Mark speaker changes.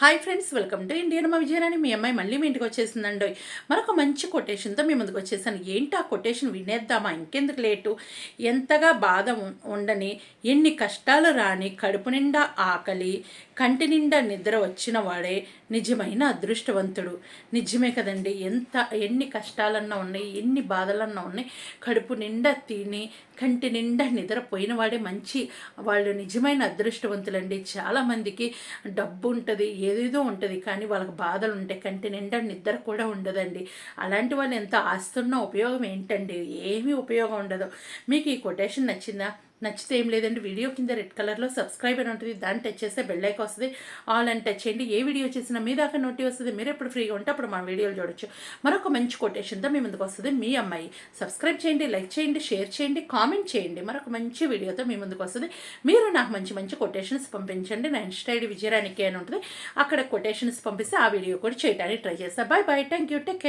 Speaker 1: Hi friends welcome to Indian మా విజయరాణి మీ అమ్మాయి మళ్ళీ మీ ఇంటికి వచ్చేసిందండి. మరొక మంచి కొటేషన్తో మీ ముందుకు వచ్చేసాను. ఏంటి ఆ కొటేషన్ వినేద్దామా? ఇంకెందుకు లేటు? ఎంతగా బాధ ఉండని ఎన్ని కష్టాలు రాని కడుపు నిండా ఆకలి కంటి నిండా నిద్ర వచ్చిన వాడే నిజమైన అదృష్టవంతుడు. నిజమే కదండి. ఎంత ఎన్ని కష్టాలన్నా ఉన్నాయి ఎన్ని బాధలన్నా ఉన్నాయి కడుపు నిండా తిని కంటి నిండా నిద్రపోయిన వాడే మంచి వాళ్ళు నిజమైన అదృష్టవంతులండి. చాలామందికి డబ్బు ఉంటుంది ఏదేదో ఉంటుంది కానీ వాళ్ళకి బాధలు ఉంటాయి కంటి నిండా నిద్ర కూడా ఉండదండి. అలాంటి వాళ్ళు ఎంత ఆస్తున్న ఉపయోగం ఏంటండి? ఏమీ ఉపయోగం ఉండదు. మీకు ఈ కొటేషన్ నచ్చిందా? నచ్చితే ఏం లేదండి వీడియో కింద రెడ్ కలర్లో సబ్స్క్రైబ్ అని ఉంటుంది దాన్ని టచ్ చేస్తే బెల్లైక్ వస్తుంది. ఆల్ అని టచ్ చేయండి. ఏ వీడియో చేసినా మీ దాకా నోటి వస్తుంది మీరు ఎప్పుడు ఫ్రీగా ఉంటే అప్పుడు మన వీడియోలు చూడొచ్చు. మరొక మంచి కొటేషన్తో మీ ముందుకు వస్తుంది మీ అమ్మాయి. సబ్స్క్రైబ్ చేయండి లైక్ చేయండి షేర్ చేయండి కామెంట్ చేయండి. మరొక మంచి వీడియోతో మీ ముందుకు వస్తుంది. మీరు నాకు మంచి మంచి కొటేషన్స్ పంపించండి. నా ఇన్స్టా ఐడి విజయరానికి అని ఉంటుంది. అక్కడ కొటేషన్స్ పంపిస్తే ఆ వీడియో కూడా చేయడానికి ట్రై చేస్తాను bye bye thank you take care